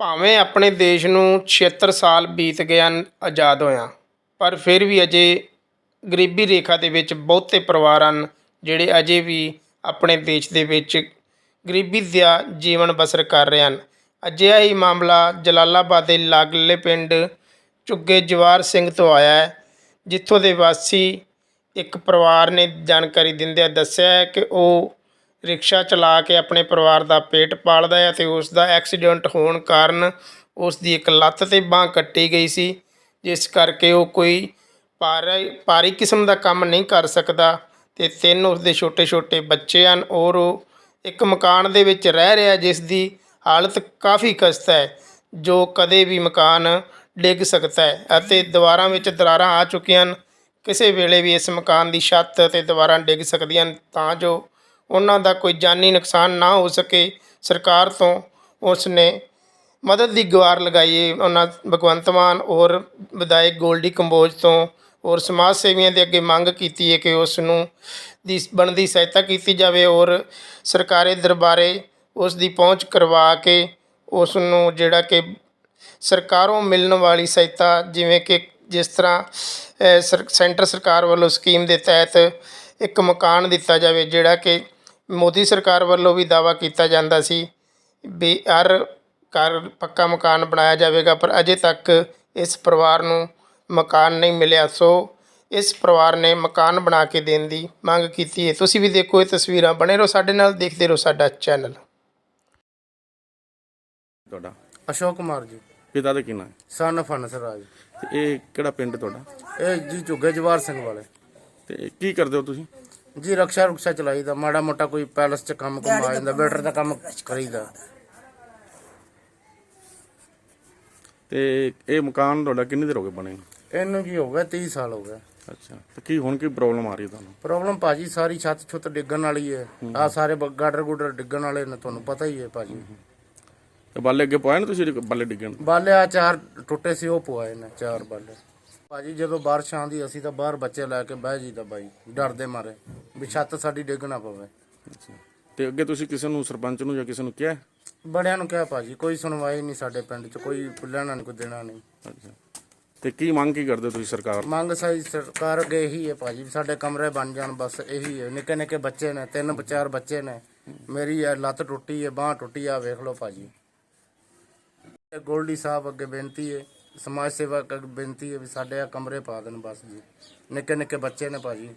ਭਾਵੇਂ ਆਪਣੇ ਦੇਸ਼ ਨੂੰ 76 ਸਾਲ ਬੀਤ ਗਏ ਹਨ ਆਜ਼ਾਦ ਹੋਇਆਂ, ਪਰ ਫਿਰ ਵੀ ਅਜੇ ਗਰੀਬੀ ਰੇਖਾ ਦੇ ਵਿੱਚ ਬਹੁਤੇ ਪਰਿਵਾਰ ਹਨ ਜਿਹੜੇ ਅਜੇ ਵੀ ਆਪਣੇ ਦੇਸ਼ ਦੇ ਵਿੱਚ ਗਰੀਬੀ ਦਾ ਜੀਵਨ ਬਸਰ ਕਰ ਰਹੇ ਹਨ। ਅਜਿਹਾ ਹੀ ਮਾਮਲਾ ਜਲਾਲਾਬਾਦ ਦੇ ਲਾਗਲੇ ਪਿੰਡ ਝੁੱਗੇ ਜਵਾਰ ਸਿੰਘ ਤੋਂ ਆਇਆ ਹੈ, ਜਿੱਥੋਂ ਦੇ ਵਾਸੀ ਇੱਕ ਪਰਿਵਾਰ ਨੇ ਜਾਣਕਾਰੀ ਦਿੰਦਿਆਂ ਦੱਸਿਆ ਹੈ ਕਿ ਉਹ ਰਿਕਸ਼ਾ ਚਲਾ ਕੇ ਆਪਣੇ ਪਰਿਵਾਰ ਦਾ ਪੇਟ ਪਾਲਦਾ ਹੈ ਅਤੇ ਉਸ ਦਾ ਐਕਸੀਡੈਂਟ ਹੋਣ ਕਾਰਨ ਉਸ ਦੀ ਇੱਕ ਲੱਤ ਤੇ ਬਾਹ ਕੱਟੀ ਗਈ ਸੀ, ਜਿਸ ਕਰਕੇ ਉਹ ਕੋਈ ਭਾਰੀ ਭਾਰੀ ਕਿਸਮ ਦਾ ਕੰਮ ਨਹੀਂ ਕਰ ਸਕਦਾ ਤੇ ਤਿੰਨ ਉਸ ਦੇ ਛੋਟੇ ਛੋਟੇ ਬੱਚੇ ਹਨ ਔਰ ਉਹ ਇੱਕ ਮਕਾਨ ਦੇ ਵਿੱਚ ਰਹਿ ਰਿਹਾ, ਜਿਸ ਦੀ ਹਾਲਤ ਕਾਫੀ ਖਸਤਾ ਹੈ, ਜੋ ਕਦੇ ਵੀ ਮਕਾਨ ਡਿੱਗ ਸਕਦਾ ਹੈ ਅਤੇ ਦੀਵਾਰਾਂ ਵਿੱਚ ਦਰਾਰਾਂ ਆ ਚੁੱਕੀਆਂ ਹਨ। ਕਿਸੇ ਵੇਲੇ ਵੀ ਇਸ ਮਕਾਨ ਦੀ ਛੱਤ ਅਤੇ ਦੀਵਾਰਾਂ ਡਿੱਗ ਸਕਦੀਆਂ ਹਨ ਤਾਂ ਜੋ ਉਹਨਾਂ ਦਾ ਕੋਈ ਜਾਨੀ ਨੁਕਸਾਨ ਨਾ ਹੋ ਸਕੇ। ਸਰਕਾਰ ਤੋਂ ਉਸ ਨੇ ਮਦਦ ਦੀ ਗੁਹਾਰ ਲਗਾਈ। ਉਹਨਾਂ ਭਗਵੰਤ ਮਾਨ ਔਰ ਵਿਧਾਇਕ ਗੋਲਡੀ ਕੰਬੋਜ ਤੋਂ ਔਰ ਸਮਾਜ ਸੇਵੀਆਂ ਦੇ ਅੱਗੇ ਮੰਗ ਕੀਤੀ ਹੈ ਕਿ ਉਸ ਨੂੰ ਦੀ ਬਣਦੀ ਸਹਾਇਤਾ ਕੀਤੀ ਜਾਵੇ ਔਰ ਸਰਕਾਰੀ ਦਰਬਾਰੇ ਉਸ ਦੀ ਪਹੁੰਚ ਕਰਵਾ ਕੇ ਉਸ ਨੂੰ ਜਿਹੜਾ ਕਿ ਸਰਕਾਰੋਂ ਮਿਲਣ ਵਾਲੀ ਸਹਾਇਤਾ ਜਿਵੇਂ ਕਿ ਜਿਸ ਤਰ੍ਹਾਂ ਸਰ, ਸੈਂਟਰ ਸਰਕਾਰ ਵੱਲੋਂ ਸਕੀਮ ਦੇ ਤਹਿਤ ਇੱਕ ਮਕਾਨ ਦਿੱਤਾ ਜਾਵੇ, ਜਿਹੜਾ ਕਿ ਮੋਦੀ ਸਰਕਾਰ ਵੱਲੋਂ ਵੀ ਦਾਵਾ ਕੀਤਾ ਜਾਂਦਾ ਸੀ ਵੀ ਹਰ ਘਰ ਪੱਕਾ ਮਕਾਨ ਬਣਾਇਆ ਜਾਵੇਗਾ ਪਰ ਅਜੇ ਤੱਕ ਇਸ ਪਰਿਵਾਰ ਨੂੰ ਮਕਾਨ ਨਹੀਂ ਮਿਲਿਆ। ਸੋ ਇਸ ਪਰਿਵਾਰ ਨੇ ਮਕਾਨ ਬਣਾ ਕੇ ਦੇਣ ਦੀ ਮੰਗ ਕੀਤੀ ਹੈ। ਤੁਸੀਂ ਵੀ ਦੇਖੋ ਇਹ ਤਸਵੀਰਾਂ। ਬਣੇ ਰਹੋ ਸਾਡੇ ਨਾਲ ਦੇਖਦੇ ਰਹੋ ਸਾਡਾ ਚੈਨਲ। ਤੁਹਾਡਾ? ਅਸ਼ੋਕ ਕੁਮਾਰ ਜੀ। ਪਿਤਾ ਦਾ ਕੀ ਨਾਂ ਹੈ? ਸਨ ਫਨਸ ਰਾਜ ਤੇ ਇਹ ਕਿਹੜਾ ਪਿੰਡ ਤੁਹਾਡਾ? ਇਹ ਜੀ ਝੁੱਗੇ ਜਵਾਰ ਸਿੰਘ ਵਾਲੇ। ਤੇ ਕੀ ਕਰਦੇ ਹੋ ਤੁਸੀਂ? ਜੀ ਰਕਸ਼ਾ ਰੁਕਸ਼ਾ ਚਲਾਈਦਾ ਮਾੜਾ ਮੋਟਾ ਕੋਈ ਪੈਲਸ 'ਚ ਕੰਮ ਕੁਮ ਆ ਜਾਂਦਾ ਬੈਟਰ ਦਾ ਕੰਮ ਕਰੀਦਾ। ਤੇ ਇਹ ਮਕਾਨ ਤੁਹਾਡਾ ਕਿੰਨੀ ਦੇਰ ਹੋ ਗਏ ਬਣੇ? ਨੂੰ? ਇਹਨੂੰ ਕੀ ਹੋ ਗਿਆ 30 ਸਾਲ ਹੋ ਗਿਆ। ਅੱਛਾ ਤੇ ਕੀ ਹੁਣ ਕੀ ਪ੍ਰੋਬਲਮ ਆ ਰਹੀ ਹੈ ਤੁਹਾਨੂੰ? ਪ੍ਰੋਬਲਮ ਭਾਜੀ ਸਾਰੀ ਛੱਤ ਛੁੱਤ ਡਿੱਗਣ ਵਾਲੀ ਹੈ। ਆ ਸਾਰੇ ਬ- ਗਾਡਰ ਗੁਡਰ ਡਿੱਗਣ ਵਾਲੇ ਨੇ ਤੁਹਾਨੂੰ ਪਤਾ ਹੀ ਹੈ ਭਾਜੀ। ਤੇ ਬਾਲੇ ਅੱਗੇ ਪਾਇਆ ਨਾ ਤੁਸੀਂ ਜਿਹੜੇ ਬਾਲੇ ਡਿੱਗਣ? ਬਾਲੇ ਆ ਚਾਰ ਟੁੱਟੇ ਸੀ ਉਹ ਪਵਾਏ ਨੇ ਚਾਰ ਬਾਲੇ। ਭਾਜੀ ਜਦੋਂ ਬਾਰਿਸ਼ ਆਉਂਦੀ ਅਸੀਂ ਤਾਂ ਬਾਹਰ ਬੱਚੇ ਲੈ ਕੇ ਬਹਿ ਜੀਦਾ ਬਾਈ ਡਰਦੇ ਮਾਰੇ। ਵੀ ਛੱਤ ਸਾਡੀ ਡਿੱਗ ਨਾ ਪਵੇ। ਅੱਛਾ। ਤੇ ਅੱਗੇ ਤੁਸੀਂ ਕਿਸੇ ਨੂੰ ਸਰਪੰਚ ਨੂੰ ਜਾਂ ਕਿਸੇ ਨੂੰ ਕਿਹਾ? ਬੜਿਆਂ ਨੂੰ ਕਿਹਾ ਭਾਜੀ ਕੋਈ ਸੁਣਵਾਈ ਨਹੀਂ ਸਾਡੇ ਪਿੰਡ 'ਚ ਕੋਈ ਲੈਣਾ ਨਹੀਂ ਕੋਈ ਦੇਣਾ ਨਹੀਂ ਅੱਛਾ। ਤੇ ਕੀ ਮੰਗ ਕੀ ਕਰਦੇ ਤੁਸੀਂ ਸਰਕਾਰ ਤੋਂ? ਮੰਗ ਸਾਈ ਸਰਕਾਰ ਅੱਗੇ ਇਹੀ ਹੈ ਭਾਜੀ ਵੀ ਸਾਡੇ ਕਮਰੇ ਬਣ ਜਾਣ ਬਸ ਇਹੀ ਹੈ। ਨਿੱਕੇ ਨਿੱਕੇ ਬੱਚੇ ਨੇ ਤਿੰਨ ਚਾਰ ਬੱਚੇ ਨੇ। ਮੇਰੀ ਇਹ ਲੱਤ ਟੁੱਟੀ ਹੈ ਬਾਹ ਟੁੱਟੀ ਆ ਵੇਖ ਲਓ ਭਾਜੀ। ਇਹ ਗੋਲਡੀ ਸਾਹਿਬ ਅੱਗੇ ਬੇਨਤੀ ਹੈ ਸਮਾਜ ਸੇਵਕ ਅੱਗੇ ਬੇਨਤੀ ਹੈ ਵੀ ਸਾਡੇ ਆ ਕਮਰੇ ਪਾ ਦੇਣ ਬਸ ਜੀ। ਨਿੱਕੇ ਨਿੱਕੇ ਬੱਚੇ ਨੇ ਭਾਜੀ।